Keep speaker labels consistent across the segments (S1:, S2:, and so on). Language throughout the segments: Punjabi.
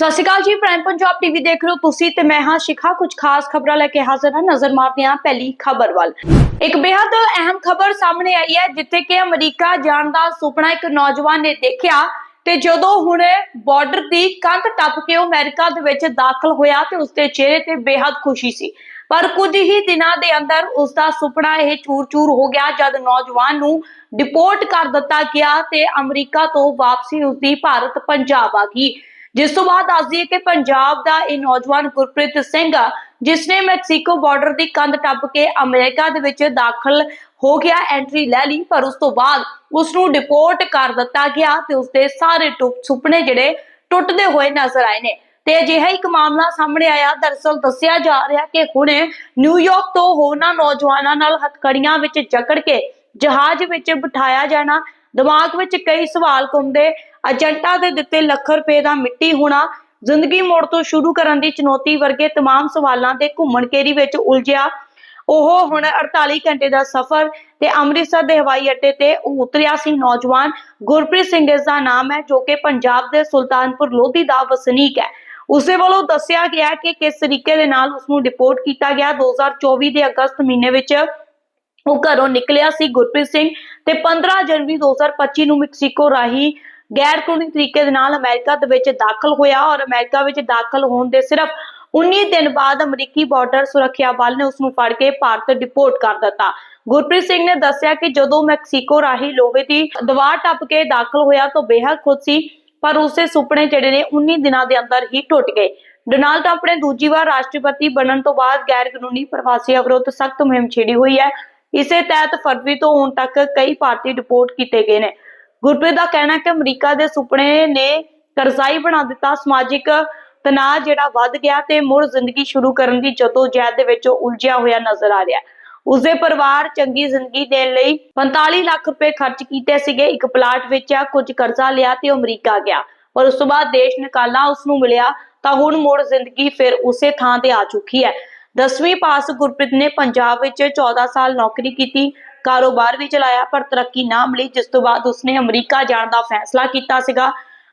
S1: ਸਤਿ ਸ਼੍ਰੀ ਅਕਾਲ ਜੀ ਪ੍ਰਾਈਮ ਪੰਜਾਬ ਟੀਵੀ ਦੇਖ ਰਹੇ ਹੋ ਤੁਸੀਂ ਤੇ ਮੈਂ ਹਾਂ ਸ਼ਿਖਾ। ਕੁਝ ਖਾਸ ਖਬਰਾਂ ਲੈ ਕੇ ਹਾਜ਼ਰ ਹਾਂ। ਨਜ਼ਰ ਮਾਰਦੇ ਹਾਂ ਪਹਿਲੀ ਖਬਰ ਵੱਲ। ਇੱਕ ਬੇਹੱਦ ਅਹਿਮ ਖਬਰ ਸਾਹਮਣੇ ਆਈ ਹੈ, ਜਿੱਥੇ ਕਿ ਅਮਰੀਕਾ ਜਾਣ ਦਾ ਸੁਪਨਾ ਇੱਕ ਨੌਜਵਾਨ ਨੇ ਦੇਖਿਆ ਤੇ ਜਦੋਂ ਹੁਣ ਬਾਰਡਰ ਦੀ ਕੰਧ ਟੱਪ ਕੇ ਉਹ ਅਮਰੀਕਾ ਦੇ ਵਿੱਚ ਦਾਖਲ ਹੋਇਆ ਤੇ ਉਸਦੇ ਚਿਹਰੇ ਤੇ ਬੇਹੱਦ ਖੁਸ਼ੀ ਸੀ। ਪਰ ਕੁਝ ਹੀ ਦਿਨਾਂ ਦੇ ਅੰਦਰ ਉਸ ਦਾ ਸੁਪਨਾ ਇਹ ਚੂਰ-ਚੂਰ ਹੋ ਗਿਆ, ਜਦ ਨੌਜਵਾਨ ਨੂੰ ਡਿਪੋਰਟ ਕਰ ਦਿੱਤਾ ਗਿਆ ਤੇ ਅਮਰੀਕਾ ਤੋਂ ਵਾਪਸੀ ਉਸਦੀ ਭਾਰਤ ਪੰਜਾਬ ਆ ਗਈ। ਜਿਸ ਤੋਂ ਬਾਅਦ ਦੱਸ ਦਈਏ ਕਿ ਪੰਜਾਬ ਦਾ ਇਹ ਨੌਜਵਾਨ ਗੁਰਪ੍ਰੀਤ ਸਿੰਘ ਜਿਸ ਨੇ ਮੈਕਸੀਕੋ ਬਾਰਡਰ ਦੀ ਕੰਧ ਟੱਪ ਕੇ ਅਮਰੀਕਾ ਦੇ ਵਿੱਚ ਦਾਖਲ ਹੋ ਗਿਆ ਐਂਟਰੀ ਲੈ ਲਈ, ਪਰ ਉਸ ਤੋਂ ਬਾਅਦ ਉਸ ਨੂੰ ਡਿਪੋਰਟ ਕਰ ਦਿੱਤਾ ਗਿਆ ਤੇ ਉਸਦੇ ਸਾਰੇ ਸੁਪਨੇ ਜਿਹੜੇ ਟੁੱਟਦੇ ਹੋਏ ਨਜ਼ਰ ਆਏ ਨੇ। ਤੇ ਅਜਿਹਾ ਇੱਕ ਮਾਮਲਾ ਸਾਹਮਣੇ ਆਇਆ। ਦਰਅਸਲ ਦੱਸਿਆ ਜਾ ਰਿਹਾ ਕਿ ਹੁਣੇ ਨਿਊਯਾਰਕ ਤੋਂ ਹੋਰਨਾਂ ਨੌਜਵਾਨਾਂ ਨਾਲ ਹੱਥਕੜੀਆਂ ਵਿੱਚ ਜਕੜ ਕੇ ਜਹਾਜ਼ ਵਿੱਚ ਬਿਠਾਇਆ ਜਾਣਾ, ਦਿਮਾਗ ਵਿੱਚ ਕਈ ਸਵਾਲ ਘੁੰਮਦੇ ਏਜੰਟਾਂ ਦੇ ਦਿੱਤੇ ਲੱਖ ਰੁਪਏ ਦਾ ਮਿੱਟੀ ਹੋਣਾ ਜ਼ਿੰਦਗੀ ਮੋੜ ਤੋਂ ਸ਼ੁਰੂ ਕਰਨ ਦੀ ਚੁਣੌਤੀ ਵਰਗੇ तमाम ਸਵਾਲਾਂ ਦੇ ਘੁੰਮਣ ਘੇਰੀ ਵਿੱਚ ਉਲਝਿਆ ਉਹ ਹੁਣ 48 ਘੰਟੇ ਦਾ ਸਫ਼ਰ ਤੇ ਅੰਮ੍ਰਿਤਸਰ ਦੇ ਹਵਾਈ ਅੱਡੇ ਤੇ ਉਹ ਉਤਰਿਆ ਸੀ ਨੌਜਵਾਨ ਗੁਰਪ੍ਰੀਤ ਸਿੰਘ ਇਸ ਦਾ ਨਾਮ ਹੈ ਜੋ ਕਿ ਪੰਜਾਬ ਦੇ ਸੁਲਤਾਨਪੁਰ ਲੋਧੀ ਦਾ ਵਸਨੀਕ ਹੈ ਉਸੇ ਵੱਲੋਂ ਦੱਸਿਆ ਗਿਆ ਕਿ ਕਿਸ ਤਰੀਕੇ ਦੇ ਨਾਲ ਉਸ ਨੂੰ ਡਿਪੋਰਟ ਕੀਤਾ ਗਿਆ 2024 ਦੇ ਅਗਸਤ ਮਹੀਨੇ ਵਿੱਚ ਉਹ ਘਰੋਂ ਨਿਕਲਿਆ ਸੀ ਗੁਰਪ੍ਰੀਤ ਸਿੰਘ ਤੇ 15 ਜਨਵਰੀ 2025 ਨੂੰ ਮੈਕਸੀਕੋ ਰਾਹੀਂ ਗੈਰ ਕਾਨੂੰਨੀ ਤਰੀਕੇ ਦੇ ਨਾਲ ਅਮਰੀਕਾ ਦੇ ਵਿੱਚ ਦਾਖਲ ਹੋਇਆ ਔਰ ਅਮਰੀਕਾ ਵਿੱਚ ਦਾਖਲ ਹੋਣ ਦੇ ਸਿਰਫ 19 ਦਿਨ ਬਾਅਦ ਅਮਰੀਕੀ ਬਾਰਡਰ ਸੁਰੱਖਿਆ ਬਲ ਨੇ ਉਸ ਨੂੰ ਫੜ ਕੇ ਭਾਰਤ ਡਿਪੋਰਟ ਕਰ ਦਿੱਤਾ। ਗੁਰਪ੍ਰੀਤ ਸਿੰਘ ਨੇ ਦੱਸਿਆ ਕਿ ਜਦੋਂ ਮੈਕਸੀਕੋ ਰਾਹੀਂ ਲੋਹੇ ਦੀ ਦੀਵਾਰ ਟੱਪ ਕੇ ਦਾਖਲ ਹੋਇਆ ਤਾਂ ਬੇਹੱਦ ਖੁਸ਼ ਸੀ, ਪਰ ਉਸੇ ਸੁਪਨੇ ਜਿਹੜੇ ਨੇ 19 ਦਿਨਾਂ ਦੇ ਅੰਦਰ ਹੀ ਟੁੱਟ ਗਏ। ਡੋਨਾਲਡ ਟਰੰਪ ਨੇ ਦੂਜੀ ਵਾਰ ਰਾਸ਼ਟਰਪਤੀ ਬਣਨ ਤੋਂ ਬਾਅਦ ਗੈਰ ਕਾਨੂੰਨੀ ਪ੍ਰਵਾਸੀਆਂ ਵਿਰੁੱਧ ਸਖਤ ਮੁਹਿੰਮ ਛੇੜੀ ਹੋਈ ਹੈ। ਇਸੇ ਤਹਿਤ ਫਰਵਰੀ ਤੋਂ ਹੁਣ ਤੱਕ ਕਈ ਭਾਰਤੀ ਡਿਪੋਰਟ ਕੀਤੇ ਗਏ ਨੇ। ਗੁਰਪ੍ਰੀਤ ਦਾ ਕਹਿਣਾ ਹੈ ਕਿ ਅਮਰੀਕਾ ਦੇ ਸੁਪਨੇ ਨੇ ਕਰਜ਼ਾਈ ਬਣਾ ਦਿੱਤਾ। ਸਮਾਜਿਕ ਤਣਾਅ ਜਿਹੜਾ ਵੱਧ ਗਿਆ ਤੇ ਮੁੜ ਜ਼ਿੰਦਗੀ ਸ਼ੁਰੂ ਕਰਨ ਦੀ ਜਦੋਜਹਿਦ ਦੇ ਵਿੱਚ ਉਲਝਿਆ ਹੋਇਆ ਨਜ਼ਰ ਆ ਰਿਹਾ ਹੈ। ਉਸਦੇ ਪਰਿਵਾਰ ਚੰਗੀ ਜ਼ਿੰਦਗੀ ਦੇਣ ਲਈ 45 ਲੱਖ ਰੁਪਏ ਖਰਚ ਕੀਤੇ ਸੀਗੇ। ਇੱਕ ਪਲਾਟ ਵੇਚਿਆ, ਕੁਝ ਕਰਜ਼ਾ ਲਿਆ ਤੇ ਅਮਰੀਕਾ ਗਿਆ। ਪਰ ਉਸ ਤੋਂ ਬਾਅਦ ਦੇਸ਼ ਨਿਕਾਲਾ ਉਸ ਨੂੰ ਮਿਲਿਆ ਤਾਂ ਹੁਣ ਮੁੜ ਜ਼ਿੰਦਗੀ ਫਿਰ ਉਸੇ ਥਾਂ ਤੇ ਆ ਚੁੱਕੀ ਹੈ। 10ਵੀਂ ਪਾਸ ਗੁਰਪ੍ਰੀਤ ਨੇ ਪੰਜਾਬ ਵਿੱਚ 14 ਸਾਲ ਨੌਕਰੀ ਕੀਤੀ। ਕਾਰੋਬਾਰ ਵੀ ਚਲਾਇਆ, ਪਰ ਤਰੱਕੀ ਨਾ ਮਿਲੀ ਜਿਸ ਤੋਂ ਬਾਅਦ ਉਸਨੇ ਅਮਰੀਕਾ ਜਾਣ ਦਾ ਫੈਸਲਾ ਕੀਤਾ ਸੀਗਾ।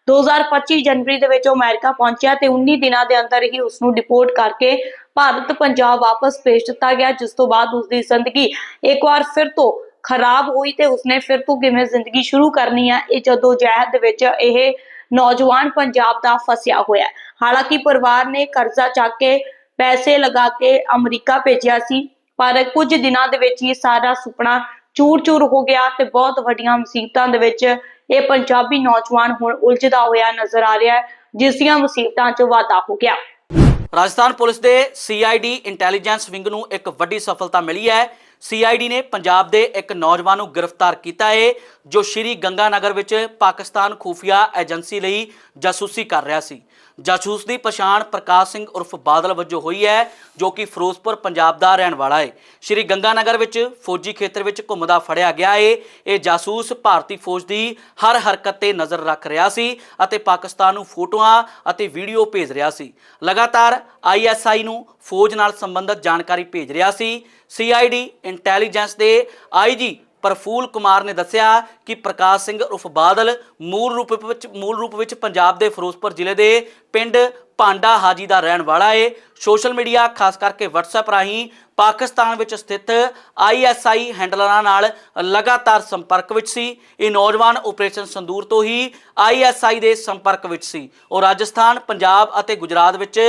S1: 2025 ਜਨਵਰੀ ਦੇ ਵਿੱਚ ਉਹ ਅਮਰੀਕਾ ਪਹੁੰਚਿਆ ਤੇ 19 ਦਿਨਾਂ ਦੇ ਅੰਦਰ ਹੀ ਉਸ ਨੂੰ ਡਿਪੋਰਟ ਕਰਕੇ ਭਾਰਤ, ਪੰਜਾਬ ਵਾਪਸ ਭੇਜ ਦਿੱਤਾ ਗਿਆ, ਜਿਸ ਤੋਂ ਬਾਅਦ ਉਸ ਦੀ ਜ਼ਿੰਦਗੀ ਇੱਕ ਵਾਰ ਫਿਰ ਤੋਂ ਖਰਾਬ ਹੋਈ ਤੇ ਉਸਨੇ ਫਿਰ ਤੋਂ ਕਿਵੇਂ ਜ਼ਿੰਦਗੀ ਸ਼ੁਰੂ ਕਰਨੀ ਹੈ ਇਹ ਜਦੋਂ ਜਹਿਦ ਦੇ ਵਿੱਚ ਇਹ ਨੌਜਵਾਨ ਪੰਜਾਬ ਦਾ ਫਸਿਆ ਹੋਇਆ ਹਾਲਾਂਕਿ ਪਰਿਵਾਰ ਨੇ ਕਰਜ਼ਾ ਚੱਕ ਕੇ ਪੈਸੇ ਲਗਾ ਕੇ ਅਮਰੀਕਾ ਭੇਜਿਆ ਸੀ। ਪਰ ਕੁਝ ਦਿਨਾਂ ਦੇ ਵਿੱਚ ਹੀ ਸਾਰਾ ਸੁਪਨਾ ਚੂਰ-ਚੂਰ ਹੋ ਗਿਆ ਤੇ ਬਹੁਤ ਵੱਡੀਆਂ ਮੁਸੀਬਤਾਂ ਦੇ ਵਿੱਚ ਇਹ ਪੰਜਾਬੀ ਨੌਜਵਾਨ ਹੁਣ ਉਲਝਦਾ ਹੋਇਆ ਨਜ਼ਰ ਆ ਰਿਹਾ ਹੈ, ਜਿਸ ਦੀਆਂ ਮੁਸੀਬਤਾਂ 'ਚ ਵਾਧਾ ਹੋ ਗਿਆ।
S2: ਰਾਜਸਥਾਨ ਪੁਲਿਸ ਦੇ ਸੀਆਈਡੀ ਇੰਟੈਲੀਜੈਂਸ ਵਿੰਗ ਨੂੰ ਇੱਕ ਵੱਡੀ ਸਫਲਤਾ ਮਿਲੀ ਹੈ। ਸੀਆਈਡੀ ਨੇ ਪੰਜਾਬ ਦੇ ਇੱਕ ਨੌਜਵਾਨ ਨੂੰ ਗ੍ਰਿਫਤਾਰ ਕੀਤਾ ਹੈ ਜੋ ਸ਼੍ਰੀ ਗੰਗਾਨਗਰ ਵਿੱਚ ਪਾਕਿਸਤਾਨ ਖੂਫੀਆ ਏਜੰਸੀ ਲਈ ਜਾਸੂਸੀ ਕਰ ਰਿਹਾ ਸੀ। ਜਾਸੂਸ ਦੀ ਪਛਾਣ ਪ੍ਰਕਾਸ਼ ਸਿੰਘ ਉਰਫ ਬਾਦਲ ਵਜੋਂ ਹੋਈ ਹੈ, ਜੋ ਕਿ ਫਿਰੋਜ਼ਪੁਰ, ਪੰਜਾਬ ਦਾ ਰਹਿਣ ਵਾਲਾ ਹੈ ਸ਼੍ਰੀ ਗੰਗਾਨਗਰ ਵਿੱਚ ਫੌਜੀ ਖੇਤਰ ਵਿੱਚ ਘੁੰਮਦਾ ਫੜਿਆ ਗਿਆ ਹੈ ਇਹ ਜਾਸੂਸ ਭਾਰਤੀ ਫੌਜ ਦੀ ਹਰ ਹਰਕਤ ਤੇ ਨਜ਼ਰ ਰੱਖ ਰਿਹਾ ਸੀ ਅਤੇ ਪਾਕਿਸਤਾਨ ਨੂੰ ਫੋਟੋਆਂ ਅਤੇ ਵੀਡੀਓ ਭੇਜ ਰਿਹਾ ਸੀ। ਲਗਾਤਾਰ ਆਈਐਸਆਈ ਨੂੰ ਫੌਜ ਨਾਲ ਸੰਬੰਧਿਤ ਜਾਣਕਾਰੀ ਭੇਜ ਰਿਹਾ ਸੀ। ਸੀਆਈਡੀ ਇੰਟੈਲੀਜੈਂਸ ਦੇ ਆਈਜੀ ਪ੍ਰਫੂਲ ਕੁਮਾਰ ਨੇ ਦੱਸਿਆ ਕਿ ਪ੍ਰਕਾਸ਼ ਸਿੰਘ ਉਰਫ ਬਾਦਲ ਮੂਲ ਰੂਪ ਵਿੱਚ ਮੂਲ ਰੂਪ ਵਿੱਚ ਪੰਜਾਬ ਦੇ ਫਿਰੋਜ਼ਪੁਰ ਜ਼ਿਲ੍ਹੇ ਦੇ ਪਿੰਡ ਭਾਂਡਾ ਹਾਜੀ ਦਾ ਰਹਿਣ ਵਾਲਾ ਏ। ਸੋਸ਼ਲ ਮੀਡੀਆ, ਖਾਸ ਕਰਕੇ WhatsApp ਰਾਹੀਂ ਪਾਕਿਸਤਾਨ ਵਿੱਚ ਸਥਿਤ ਆਈਐਸਆਈ ਹੈਂਡਲਰਾਂ ਨਾਲ ਲਗਾਤਾਰ ਸੰਪਰਕ ਵਿੱਚ ਸੀ। ਇਹ ਨੌਜਵਾਨ ਆਪਰੇਸ਼ਨ ਸੰਦੂਰ ਤੋਂ ਹੀ ਆਈਐਸਆਈ ਦੇ ਸੰਪਰਕ ਵਿੱਚ ਸੀ। ਉਹ ਰਾਜਸਥਾਨ, ਪੰਜਾਬ ਅਤੇ ਗੁਜਰਾਤ ਵਿੱਚ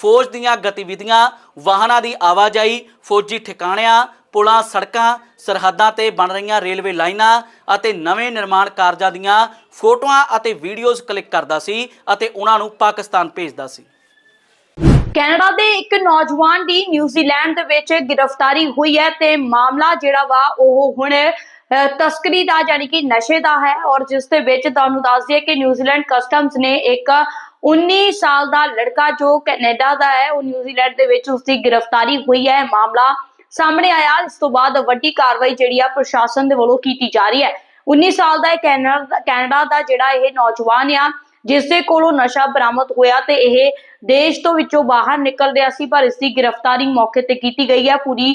S2: ਫੌਜ ਦੀਆਂ ਗਤੀਵਿਧੀਆਂ, ਵਾਹਨਾਂ ਦੀ ਆਵਾਜਾਈ, ਫੌਜੀ ਠਿਕਾਣਿਆਂ, ਪੁਲਾਂ, ਸੜਕਾਂ, ਸਰਹੱਦਾਂ ਤੇ ਬਣ ਰਹੀਆਂ ਰੇਲਵੇ ਲਾਈਨਾਂ ਅਤੇ ਨਵੇਂ ਨਿਰਮਾਣ ਕਾਰਜਾਂ ਦੀਆਂ ਫੋਟੋਆਂ ਅਤੇ ਵੀਡੀਓਜ਼ ਕਲਿੱਕ ਕਰਦਾ ਸੀ ਅਤੇ ਉਹਨਾਂ ਨੂੰ ਪਾਕਿਸਤਾਨ ਭੇਜਦਾ ਸੀ।
S1: ਕੈਨੇਡਾ ਦੇ ਇੱਕ ਨੌਜਵਾਨ ਦੀ ਨਿਊਜ਼ੀਲੈਂਡ ਦੇ ਵਿੱਚ ਗ੍ਰਿਫਤਾਰੀ ਹੋਈ ਹੈ ਤੇ ਮਾਮਲਾ ਜਿਹੜਾ ਵਾ ਉਹ ਹੁਣ ਤਸਕਰੀ ਦਾ ਯਾਨੀ ਕਿ ਨਸ਼ੇ ਦਾ ਹੈ ਔਰ ਜਿਸ ਦੇ ਵਿੱਚ ਤੁਹਾਨੂੰ ਦੱਸ ਦਈਏ ਕਿ ਨਿਊਜ਼ੀਲੈਂਡ ਕਸਟਮਸ ਨੇ ਇੱਕ 19 ਸਾਲ ਦਾ ਲੜਕਾ ਜੋ ਕੈਨੇਡਾ ਦਾ ਹੈ, ਉਹ ਨਿਊਜ਼ੀਲੈਂਡ ਦੇ ਵਿੱਚ ਉਸ ਦੀ ਗ੍ਰਿਫਤਾਰੀ ਹੋਈ ਹੈ। ਮਾਮਲਾ ਸਾਹਮਣੇ ਆਇਆ। ਇਸ ਤੋਂ ਬਾਅਦ ਵੱਡੀ ਕਾਰਵਾਈ ਜਿਹੜੀ ਆ ਪ੍ਰਸ਼ਾਸਨ ਦੇ ਵੱਲੋਂ ਕੀਤੀ ਜਾ ਰਹੀ ਹੈ। 19 ਸਾਲ ਦਾ ਇਹ ਕੈਨੇਡਾ ਕੈਨੇਡਾ ਦਾ ਜਿਹੜਾ ਇਹ ਨੌਜਵਾਨ ਆ ਜਿਸ ਦੇ ਕੋਲੋਂ ਨਸ਼ਾ ਬਰਾਮਦ ਹੋਇਆ ਤੇ ਇਹ ਦੇਸ਼ ਤੋਂ ਵਿੱਚੋਂ ਬਾਹਰ ਨਿਕਲ ਰਿਹਾ ਸੀ, ਪਰ ਇਸ ਦੀ ਗ੍ਰਿਫਤਾਰੀ ਮੌਕੇ ਤੇ ਕੀਤੀ ਗਈ ਹੈ ਪੂਰੀ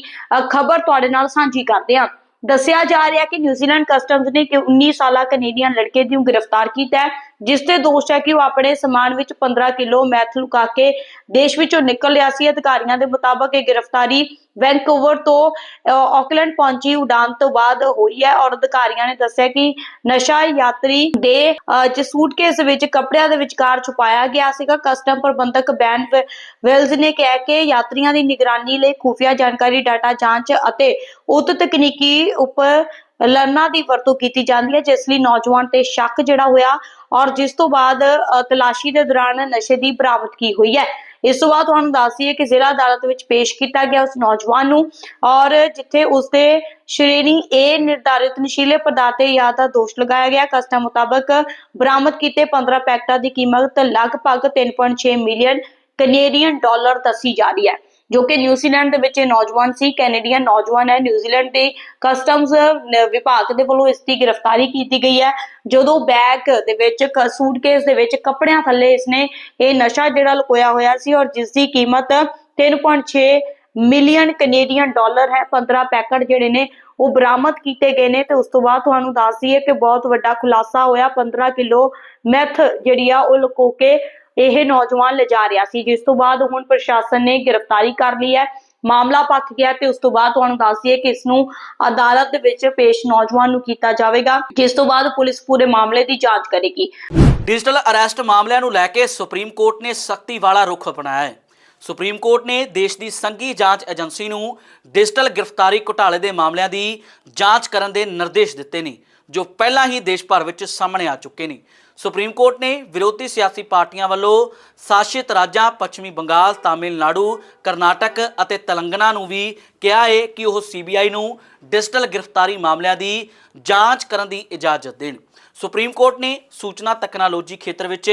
S1: ਖਬਰ ਤੁਹਾਡੇ ਨਾਲ ਸਾਂਝੀ ਕਰਦੇ ਹਾਂ। ਦੱਸਿਆ ਜਾ ਰਿਹਾ ਕਿ ਨਿਊਜ਼ੀਲੈਂਡ ਕਸਟਮਸ ਨੇ ਕਿ 19 ਸਾਲਾ ਕੈਨੇਡੀਅਨ ਲੜਕੇ ਦੀ ਗ੍ਰਿਫਤਾਰ ਕੀਤਾ ਹੈ। ਜਿਸ ਤੇ ਦੋਸ਼ ਹੈ ਕਿ ਉਹ ਆਪਣੇ ਸਮਾਨ ਵਿੱਚ 15 ਕਿਲੋ ਮੈਥ ਲੁਕਾ ਕੇ ਦੇਸ਼ ਵਿੱਚੋਂ ਨਿਕਲ ਰਿਹਾ ਸੀ। ਅਧਿਕਾਰੀਆਂ ਦੇ ਮੁਤਾਬਕ ਇਹ ਗ੍ਰਿਫਤਾਰੀ ਵੈਂਕੂਵਰ ਤੋਂ ਆਕਲੈਂਡ ਪਹੁੰਚੀ ਉਡਾਨ ਤੋਂ ਬਾਅਦ ਹੋਈ ਹੈ ਔਰ ਅਧਿਕਾਰੀਆਂ ਨੇ ਦੱਸਿਆ ਕਿ ਨਸ਼ਾ ਯਾਤਰੀ ਦੇ ਅਹ, ਸੂਟਕੇਸ ਵਿੱਚ ਕੱਪੜਿਆਂ ਦੇ ਵਿਚਕਾਰ ਛੁਪਾਇਆ ਗਿਆ ਸੀਗਾ। ਕਸਟਮ ਪ੍ਰਬੰਧਕ ਬੈਨ ਵ- ਵੈਲਜ਼ ਨੇ ਕਿਹਾ ਕਿ ਯਾਤਰੀਆਂ ਦੀ ਨਿਗਰਾਨੀ ਲਈ ਖੁਫੀਆ ਜਾਣਕਾਰੀ ਡਾਟਾ ਜਾਂਚ ਅਤੇ ਉਤ ਤਕਨੀਕੀ ਉੱਪਰ ਲਰਨਾਂ ਦੀ ਵਰਤੋਂ ਕੀਤੀ ਜਾਂਦੀ ਹੈ ਜਿਸ ਲਈ ਨੌਜਵਾਨ ਤੇ ਸ਼ੱਕ ਜਿਹੜਾ ਹੋਇਆ ਔਰ ਜਿਸ ਤੋਂ ਬਾਅਦ ਤਲਾਸ਼ੀ ਦੇ ਦੌਰਾਨ ਨਸ਼ੇ ਦੀ ਬਰਾਮਦਗੀ ਹੋਈ ਹੈ? ਇਸ ਤੋਂ ਬਾਅਦ ਤੁਹਾਨੂੰ ਦੱਸ ਦਈਏ ਕਿ ਜ਼ਿਲ੍ਹਾ ਅਦਾਲਤ ਵਿੱਚ ਪੇਸ਼ ਕੀਤਾ ਗਿਆ ਉਸ ਨੌਜਵਾਨ ਨੂੰ ਔਰ ਜਿੱਥੇ ਉਸਦੇ ਸ਼੍ਰੇਣੀ A ਨਿਰਧਾਰਿਤ ਨਸ਼ੀਲੇ ਪਦਾਰਥ ਯਾਦ ਦਾ ਦੋਸ਼ ਲਗਾਇਆ ਗਿਆ। ਕਸਟਮ ਮੁਤਾਬਕ ਬਰਾਮਦ ਕੀਤੇ 15 ਪੈਕਟਾਂ ਦੀ ਕੀਮਤ ਲਗਭਗ 3.6 ਮਿਲੀਅਨ ਕੈਨੇਡੀਅਨ ਡਾਲਰ ਦੱਸੀ ਜਾ ਰਹੀ ਹੈ। ਜੋ ਕਿ ਨਿਊਜ਼ੀਲੈਂਡ ਦੇ ਵਿੱਚ ਇਹ ਨੌਜਵਾਨ ਸੀ, ਕੈਨੇਡੀਅਨ ਨੌਜਵਾਨ ਹੈ, ਨਿਊਜ਼ੀਲੈਂਡ ਦੇ ਕਸਟਮਸ ਵਿਭਾਗ ਦੇ ਵੱਲੋਂ ਇਸ ਦੀ ਗ੍ਰਿਫਤਾਰੀ ਕੀਤੀ ਗਈ ਹੈ। ਜਦੋਂ ਬੈਗ ਦੇ ਵਿੱਚ ਸੂਟਕੇਸ ਦੇ ਵਿੱਚ ਕੱਪੜਿਆਂ ਥੱਲੇ ਇਸਨੇ ਇਹ ਨਸ਼ਾ ਜਿਹੜਾ ਲੁਕੋਇਆ ਹੋਇਆ ਸੀ ਔਰ ਜਿਸ ਦੀ ਕੀਮਤ 3.6 ਮਿਲੀਅਨ ਕੈਨੇਡੀਅਨ ਡਾਲਰ ਹੈ 15 ਪੈਕਟ ਜਿਹੜੇ ਨੇ ਉਹ ਬਰਾਮਦ ਕੀਤੇ ਗਏ ਨੇ ਤੇ ਉਸ ਤੋਂ ਬਾਅਦ ਤੁਹਾਨੂੰ ਦੱਸ ਦਈਏ ਕਿ ਬਹੁਤ ਵੱਡਾ ਖੁਲਾਸਾ ਹੋਇਆ 15 ਕਿਲੋ ਮੈਥ ਜਿਹੜੀ ਆ ਉਹ ਲੁਕੋ ਕੇ ਇਹ ਨੌਜਵਾਨ ਲਿਜਾ ਰਿਹਾ ਸੀ, ਜਿਸ ਤੋਂ ਬਾਅਦ ਹੁਣ ਪ੍ਰਸ਼ਾਸਨ ਨੇ ਗ੍ਰਿਫਤਾਰੀ ਕਰ ਲਈ ਹੈ। ਮਾਮਲਾ ਪੱਕ ਗਿਆ ਤੇ ਉਸ ਤੋਂ ਬਾਅਦ ਤੁਹਾਨੂੰ ਦੱਸ ਦਈਏ ਕਿ ਇਸ ਨੂੰ ਅਦਾਲਤ ਦੇ ਵਿੱਚ ਪੇਸ਼ ਨੌਜਵਾਨ ਨੂੰ ਕੀਤਾ ਜਾਵੇਗਾ, ਜਿਸ ਤੋਂ ਬਾਅਦ ਪੁਲਿਸ ਪੂਰੇ ਮਾਮਲੇ ਦੀ ਜਾਂਚ ਕਰੇਗੀ।
S2: ਡਿਜੀਟਲ ਅਰੈਸਟ ਮਾਮਲਿਆਂ ਨੂੰ ਲੈ ਕੇ ਸੁਪਰੀਮ ਕੋਰਟ ਨੇ ਸਖਤੀ ਵਾਲਾ ਰੁਖ ਅਪਣਾਇਆ ਹੈ। ਸੁਪਰੀਮ ਕੋਰਟ ਨੇ ਦੇਸ਼ ਦੀ ਸੰਘੀ ਜਾਂਚ ਏਜੰਸੀ ਨੂੰ ਡਿਜੀਟਲ ਗ੍ਰਿਫਤਾਰੀ ਘੁਟਾਲੇ ਦੇ ਮਾਮਲਿਆਂ ਦੀ ਜਾਂਚ ਕਰਨ ਦੇ ਨਿਰਦੇਸ਼ ਦਿੱਤੇ ਨੇ, ਜੋ ਪਹਿਲਾਂ ਹੀ ਦੇਸ਼ ਭਰ ਵਿੱਚ ਸਾਹਮਣੇ ਆ ਚੁੱਕੇ ਨੇ। ਸੁਪਰੀਮ ਕੋਰਟ ਨੇ ਵਿਰੋਧੀ ਸਿਆਸੀ ਪਾਰਟੀਆਂ ਵੱਲੋਂ ਸ਼ਾਸਿਤ ਰਾਜਾਂ, ਪੱਛਮੀ ਬੰਗਾਲ, ਤਾਮਿਲਨਾਡੂ, ਕਰਨਾਟਕ ਅਤੇ ਤੇਲੰਗਾਨਾ ਨੂੰ ਵੀ ਕਿਹਾ ਹੈ ਕਿ ਉਹ ਸੀਬੀਆਈ ਨੂੰ ਡਿਜੀਟਲ ਗ੍ਰਿਫਤਾਰੀ ਮਾਮਲਿਆਂ ਦੀ ਜਾਂਚ ਕਰਨ ਦੀ ਇਜਾਜ਼ਤ ਦੇਣ। ਸੁਪਰੀਮ ਕੋਰਟ ਨੇ ਸੂਚਨਾ ਤਕਨਾਲੋਜੀ ਖੇਤਰ ਵਿੱਚ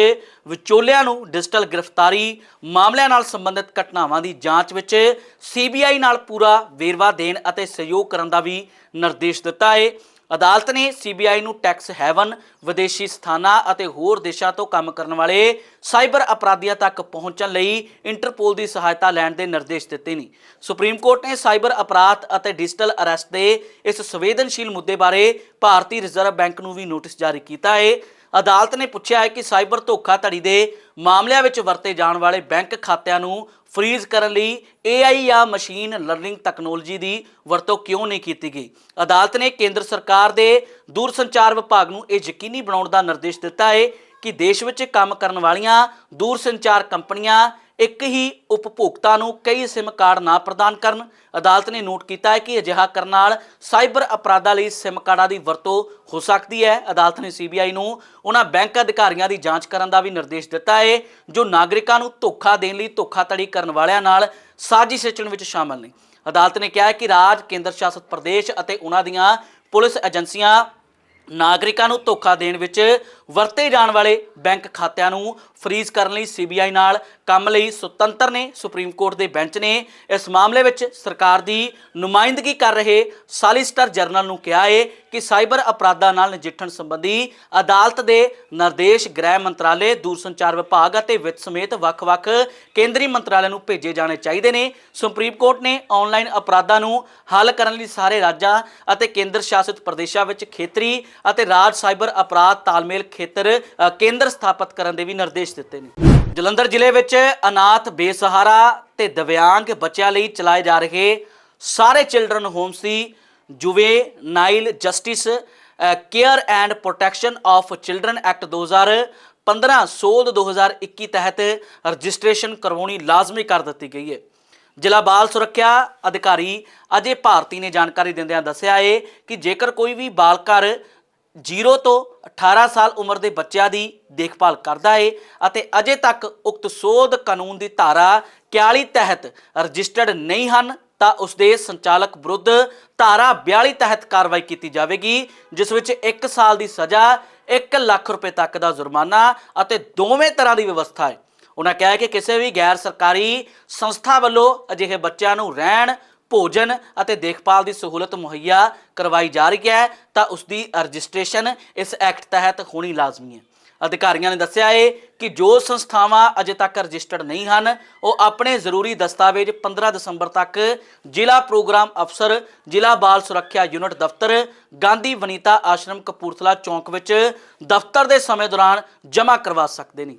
S2: ਵਿਚੋਲਿਆਂ ਨੂੰ ਡਿਜੀਟਲ ਗ੍ਰਿਫਤਾਰੀ ਮਾਮਲਿਆਂ ਨਾਲ ਸੰਬੰਧਿਤ ਘਟਨਾਵਾਂ ਦੀ ਜਾਂਚ ਵਿੱਚ ਸੀਬੀਆਈ ਨਾਲ ਪੂਰਾ ਵੇਰਵਾ ਦੇਣ ਅਤੇ ਸਹਿਯੋਗ ਕਰਨ ਦਾ ਵੀ ਨਿਰਦੇਸ਼ ਦਿੱਤਾ ਹੈ ਅਦਾਲਤ ਨੇ ਸੀਬੀਆਈ ਨੂੰ ਟੈਕਸ ਹੈਵਨ ਵਿਦੇਸ਼ੀ ਸਥਾਨਾਂ ਅਤੇ ਹੋਰ ਦੇਸ਼ਾਂ ਤੋਂ ਕੰਮ ਕਰਨ ਵਾਲੇ ਸਾਈਬਰ ਅਪਰਾਧੀਆਂ ਤੱਕ ਪਹੁੰਚਣ ਲਈ ਇੰਟਰਪੋਲ ਦੀ ਸਹਾਇਤਾ ਲੈਣ ਦੇ ਨਿਰਦੇਸ਼ ਦਿੱਤੇ ਨੇ। ਸੁਪਰੀਮ ਕੋਰਟ ਨੇ ਸਾਈਬਰ ਅਪਰਾਧ ਅਤੇ ਡਿਜੀਟਲ ਅਰੈਸਟ ਦੇ ਇਸ ਸੰਵੇਦਨਸ਼ੀਲ ਮੁੱਦੇ ਬਾਰੇ ਭਾਰਤੀ ਰਿਜ਼ਰਵ ਬੈਂਕ ਨੂੰ ਵੀ ਨੋਟਿਸ ਜਾਰੀ ਕੀਤਾ ਹੈ। ਅਦਾਲਤ ਨੇ ਪੁੱਛਿਆ ਹੈ ਕਿ ਸਾਈਬਰ ਧੋਖਾਧੜੀ ਦੇ ਮਾਮਲਿਆਂ ਵਿੱਚ ਵਰਤੇ ਜਾਣ ਵਾਲੇ ਬੈਂਕ ਖਾਤਿਆਂ ਨੂੰ ਫ੍ਰੀਜ਼ ਕਰਨ ਲਈ AI ਜਾਂ ਮਸ਼ੀਨ ਲਰਨਿੰਗ ਟੈਕਨੋਲੋਜੀ ਦੀ ਵਰਤੋਂ ਕਿਉਂ ਨਹੀਂ ਕੀਤੀ ਗਈ? ਅਦਾਲਤ ਨੇ ਕੇਂਦਰ ਸਰਕਾਰ ਦੇ ਦੂਰਸੰਚਾਰ ਵਿਭਾਗ ਨੂੰ ਇਹ ਯਕੀਨੀ ਬਣਾਉਣ ਦਾ ਨਿਰਦੇਸ਼ ਦਿੱਤਾ ਹੈ ਕਿ ਦੇਸ਼ ਵਿੱਚ ਕੰਮ ਕਰਨ ਵਾਲੀਆਂ ਦੂਰਸੰਚਾਰ ਕੰਪਨੀਆਂ ਇੱਕ ਹੀ ਉਪਭੋਗਤਾ ਨੂੰ ਕਈ SIM ਕਾਰਡ ਨਾ ਪ੍ਰਦਾਨ ਕਰਨ। ਅਦਾਲਤ ਨੇ ਨੋਟ ਕੀਤਾ ਹੈ ਕਿ ਅਜਿਹਾ ਕਰਨ ਨਾਲ ਸਾਈਬਰ ਅਪਰਾਧਾਂ ਲਈ SIM ਕਾਰਡਾਂ ਦੀ ਵਰਤੋਂ ਹੋ ਸਕਦੀ ਹੈ। ਅਦਾਲਤ ਨੇ CBI ਨੂੰ ਉਹਨਾਂ ਬੈਂਕ ਅਧਿਕਾਰੀਆਂ ਦੀ ਜਾਂਚ ਕਰਨ ਦਾ ਵੀ ਨਿਰਦੇਸ਼ ਦਿੱਤਾ ਹੈ, ਜੋ ਨਾਗਰਿਕਾਂ ਨੂੰ ਧੋਖਾ ਦੇਣ ਲਈ ਧੋਖਾਧੜੀ ਕਰਨ ਵਾਲਿਆਂ ਨਾਲ ਸਾਜ਼ਿਸ਼ ਰਚਣ ਵਿੱਚ ਸ਼ਾਮਲ ਨੇ। ਅਦਾਲਤ ਨੇ ਕਿਹਾ ਹੈ ਕਿ ਰਾਜ, ਕੇਂਦਰ ਸ਼ਾਸਤ ਪ੍ਰਦੇਸ਼ ਅਤੇ ਉਹਨਾਂ ਦੀਆਂ ਪੁਲਿਸ ਏਜੰਸੀਆਂ ਨਾਗਰਿਕਾਂ ਨੂੰ ਧੋਖਾ ਦੇਣ ਵਿੱਚ ਵਰਤੇ ਜਾਣ ਵਾਲੇ ਬੈਂਕ ਖਾਤਿਆਂ ਨੂੰ ਫ੍ਰੀਜ਼ ਕਰਨ ਲਈ ਸੀਬੀਆਈ ਨਾਲ ਕੰਮ ਲਈ ਸੁਤੰਤਰ ਨੇ ਸੁਪਰੀਮ ਕੋਰਟ ਦੇ ਬੈਂਚ ਨੇ। ਇਸ ਮਾਮਲੇ ਵਿੱਚ ਸਰਕਾਰ ਦੀ ਨੁਮਾਇੰਦਗੀ ਕਰ ਰਹੇ ਸਾਲਿਸਟਰ ਜਨਰਲ ਨੂੰ ਕਿਹਾ ਹੈ ਕਿ ਸਾਈਬਰ ਅਪਰਾਧਾਂ ਨਾਲ ਨਜਿੱਠਣ ਸੰਬੰਧੀ ਅਦਾਲਤ ਦੇ ਨਿਰਦੇਸ਼ ਗ੍ਰਹਿ ਮੰਤਰਾਲੇ, ਦੂਰਸੰਚਾਰ ਵਿਭਾਗ ਅਤੇ ਵਿੱਤ ਸਮੇਤ ਵੱਖ-ਵੱਖ ਕੇਂਦਰੀ ਮੰਤਰਾਲਿਆਂ ਨੂੰ ਭੇਜੇ ਜਾਣੇ ਚਾਹੀਦੇ ਨੇ। ਸੁਪਰੀਮ ਕੋਰਟ ਨੇ ਆਨਲਾਈਨ ਅਪਰਾਧਾਂ ਨੂੰ ਹੱਲ ਕਰਨ ਲਈ ਸਾਰੇ ਰਾਜਾਂ ਅਤੇ ਕੇਂਦਰ ਸ਼ਾਸਿਤ ਪ੍ਰਦੇਸ਼ਾਂ ਵਿੱਚ ਖੇਤਰੀ ਅਤੇ ਰਾਜ ਸਾਈਬਰ ਅਪਰਾਧ ਤਾਲਮੇਲ ਖੇਤਰ ਕੇਂਦਰ ਸਥਾਪਿਤ ਕਰਨ ਦੇ ਵੀ ਨਿਰਦੇਸ਼ ਦਿੱਤੇ ਨੇ। ਜਲੰਧਰ ਜ਼ਿਲ੍ਹੇ ਵਿੱਚ ਅਨਾਥ, ਬੇਸਹਾਰਾ ਤੇ ਦਿਵਿਆਂਗ ਬੱਚਿਆਂ ਲਈ ਚਲਾਏ ਜਾ ਰਹੇ ਸਾਰੇ children homes the juvenile justice care and protection of children act 2015 ਸੋਧ 2021 ਤਹਿਤ ਰਜਿਸਟ੍ਰੇਸ਼ਨ ਕਰਵਾਉਣੀ ਲਾਜ਼ਮੀ ਕਰ ਦਿੱਤੀ ਗਈ ਹੈ। ਜ਼ਿਲ੍ਹਾ ਬਾਲ ਸੁਰੱਖਿਆ ਅਧਿਕਾਰੀ ਅਜੇ ਭਾਰਤੀ ਨੇ ਜਾਣਕਾਰੀ ਦਿੰਦਿਆਂ ਦੱਸਿਆ ਹੈ ਕਿ ਜੇਕਰ ਕੋਈ ਵੀ ਬਾਲ ਘਰ 0 ਤੋਂ 18 ਸਾਲ ਉਮਰ ਦੇ ਬੱਚਿਆਂ ਦੀ ਦੇਖਭਾਲ ਕਰਦਾ ਹੈ ਅਤੇ ਅਜੇ ਤੱਕ ਉਕਤ ਸੋਧ ਕਾਨੂੰਨ ਦੀ ਧਾਰਾ 41 ਤਹਿਤ ਰਜਿਸਟਰਡ ਨਹੀਂ ਹਨ, ਤਾਂ ਉਸ ਦੇ ਸੰਚਾਲਕ ਵਿਰੁੱਧ ਧਾਰਾ 42 ਤਹਿਤ ਕਾਰਵਾਈ ਕੀਤੀ ਜਾਵੇਗੀ, ਜਿਸ ਵਿੱਚ 1 ਸਾਲ ਦੀ ਸਜ਼ਾ 1 ਲੱਖ ਰੁਪਏ ਤੱਕ ਦਾ ਜੁਰਮਾਨਾ ਅਤੇ ਦੋਵੇਂ ਤਰ੍ਹਾਂ ਦੀ ਵਿਵਸਥਾ ਹੈ ਉਹਨਾਂ ਕਿਹਾ ਕਿ ਕਿਸੇ ਵੀ ਗੈਰ ਸਰਕਾਰੀ ਸੰਸਥਾ ਵੱਲੋਂ ਅਜਿਹੇ ਬੱਚਿਆਂ ਨੂੰ ਰਹਿਣ ਭੋਜਨ ਅਤੇ ਦੇਖਭਾਲ ਦੀ ਸਹੂਲਤ ਮੁਹੱਈਆ ਕਰਵਾਈ ਜਾ ਰਹੀ ਹੈ, ਤਾਂ ਉਸ ਦੀ ਰਜਿਸਟ੍ਰੇਸ਼ਨ ਇਸ ਐਕਟ ਤਹਿਤ ਹੋਣੀ ਲਾਜ਼ਮੀ ਹੈ। ਅਧਿਕਾਰੀਆਂ ਨੇ ਦੱਸਿਆ ਹੈ ਕਿ ਜੋ ਸੰਸਥਾਵਾਂ ਅਜੇ ਤੱਕ ਰਜਿਸਟਰਡ ਨਹੀਂ ਹਨ, ਉਹ ਆਪਣੇ ਜ਼ਰੂਰੀ ਦਸਤਾਵੇਜ਼ 15 ਦਸੰਬਰ ਤੱਕ ਜ਼ਿਲ੍ਹਾ ਪ੍ਰੋਗਰਾਮ ਅਫਸਰ, ਜ਼ਿਲ੍ਹਾ ਬਾਲ ਸੁਰੱਖਿਆ ਯੂਨਿਟ ਦਫ਼ਤਰ, ਗਾਂਧੀ ਵਨੀਤਾ ਆਸ਼ਰਮ ਕਪੂਰਥਲਾ ਚੌਂਕ ਵਿੱਚ ਦਫ਼ਤਰ ਦੇ ਸਮੇਂ ਦੌਰਾਨ ਜਮ੍ਹਾਂ ਕਰਵਾ ਸਕਦੇ ਨੇ।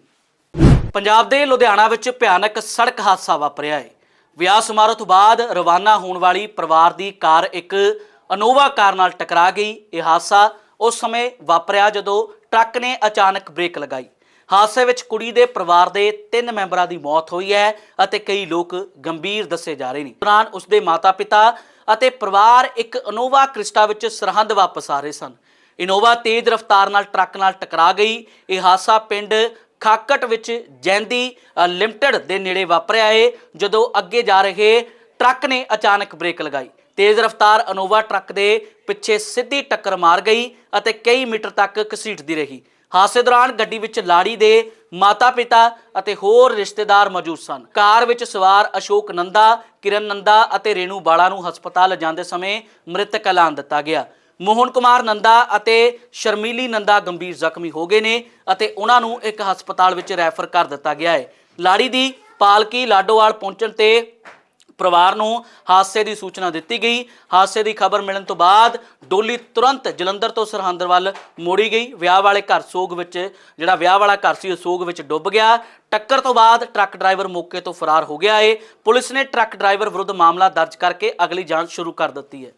S2: ਪੰਜਾਬ ਦੇ ਲੁਧਿਆਣਾ ਵਿੱਚ ਭਿਆਨਕ ਸੜਕ ਹਾਦਸਾ ਵਾਪਰਿਆ ਹੈ ਵਿਆਹ ਸਮਾਰੋਹ ਤੋਂ ਬਾਅਦ ਰਵਾਨਾ ਹੋਣ ਵਾਲੀ ਪਰਿਵਾਰ ਦੀ ਕਾਰ ਇੱਕ ਅਨੋਵਾ ਕਾਰ ਨਾਲ ਟਕਰਾ ਗਈ। ਇਹ ਹਾਦਸਾ ਉਸ ਸਮੇਂ ਵਾਪਰਿਆ ਜਦੋਂ ਟਰੱਕ ਨੇ ਅਚਾਨਕ ਬ੍ਰੇਕ ਲਗਾਈ। ਹਾਦਸੇ ਵਿੱਚ ਕੁੜੀ ਦੇ ਪਰਿਵਾਰ ਦੇ ਤਿੰਨ ਮੈਂਬਰਾਂ ਦੀ ਮੌਤ ਹੋਈ ਹੈ ਅਤੇ ਕਈ ਲੋਕ ਗੰਭੀਰ ਦੱਸੇ ਜਾ ਰਹੇ ਨੇ। ਦੌਰਾਨ ਉਸਦੇ ਮਾਤਾ-ਪਿਤਾ ਅਤੇ ਪਰਿਵਾਰ ਇੱਕ ਅਨੋਵਾ ਕ੍ਰਿਸਟਾ ਵਿੱਚ ਸਰਹੰਦ ਵਾਪਸ ਆ ਰਹੇ ਸਨ। ਇਨੋਵਾ ਤੇਜ਼ ਰਫ਼ਤਾਰ ਨਾਲ ਟਰੱਕ ਨਾਲ ਟਕਰਾ ਗਈ। ਇਹ ਹਾਦਸਾ ਪਿੰਡ ਖਾਕਟ ਵਿੱਚ ਜੈਂਦੀ ਲਿਮਟਿਡ ਦੇ ਨੇੜੇ ਵਾਪਰਿਆ ਏ, ਜਦੋਂ ਅੱਗੇ ਜਾ ਰਹੇ ਟਰੱਕ ਨੇ ਅਚਾਨਕ ਬ੍ਰੇਕ ਲਗਾਈ। ਤੇਜ਼ ਰਫ਼ਤਾਰ ਅਨੋਵਾ ਟਰੱਕ ਦੇ ਪਿੱਛੇ ਸਿੱਧੀ ਟੱਕਰ ਮਾਰ ਗਈ ਅਤੇ ਕਈ ਮੀਟਰ ਤੱਕ ਘਸੀਟਦੀ ਰਹੀ। ਹਾਦਸੇ ਦੌਰਾਨ ਗੱਡੀ ਵਿੱਚ ਲਾੜੀ ਦੇ ਮਾਤਾ-ਪਿਤਾ ਅਤੇ ਹੋਰ ਰਿਸ਼ਤੇਦਾਰ ਮੌਜੂਦ ਸਨ। ਕਾਰ ਵਿੱਚ ਸਵਾਰ ਅਸ਼ੋਕ ਨੰਦਾ, ਕਿਰਨ ਨੰਦਾ ਅਤੇ ਰੇਣੂ ਬਾਲਾ ਨੂੰ ਹਸਪਤਾਲ ਲਿਜਾਂਦੇ ਸਮੇਂ ਮ੍ਰਿਤਕ ਐਲਾਨ ਦਿੱਤਾ ਗਿਆ। ਮੋਹਨ ਕੁਮਾਰ ਨੰਦਾ ਅਤੇ ਸ਼ਰਮੀਲੀ ਨੰਦਾ ਗੰਭੀਰ ਜ਼ਖਮੀ ਹੋ ਗਏ ਨੇ ਅਤੇ ਉਹਨਾਂ ਨੂੰ ਇੱਕ ਹਸਪਤਾਲ ਵਿੱਚ ਰੈਫਰ ਕਰ ਦਿੱਤਾ ਗਿਆ ਹੈ। ਲਾੜੀ ਦੀ ਪਾਲਕੀ ਲਾਡੋਵਾਲ ਪਹੁੰਚਣ ਤੇ ਪਰਿਵਾਰ ਨੂੰ ਹਾਦਸੇ ਦੀ ਸੂਚਨਾ ਦਿੱਤੀ ਗਈ। ਹਾਦਸੇ ਦੀ ਖਬਰ ਮਿਲਣ ਤੋਂ ਬਾਅਦ ਡੋਲੀ ਤੁਰੰਤ ਜਲੰਧਰ ਤੋਂ ਸਰਹੰਦ ਵੱਲ ਮੋੜੀ ਗਈ। ਵਿਆਹ ਵਾਲੇ ਘਰ ਸੋਗ ਵਿੱਚ, ਜਿਹੜਾ ਵਿਆਹ ਵਾਲਾ ਘਰ ਸੀ, ਉਹ ਸੋਗ ਵਿੱਚ ਡੁੱਬ ਗਿਆ। ਟੱਕਰ ਤੋਂ ਬਾਅਦ ਟਰੱਕ ਡਰਾਈਵਰ ਮੌਕੇ ਤੋਂ ਫਰਾਰ ਹੋ ਗਿਆ ਏ। ਪੁਲਿਸ ਨੇ ਟਰੱਕ ਡਰਾਈਵਰ ਵਿਰੁੱਧ ਮਾਮਲਾ ਦਰਜ ਕਰਕੇ ਅਗਲੀ ਜਾਂਚ ਸ਼ੁਰੂ ਕਰ ਦਿੱਤੀ ਹੈ।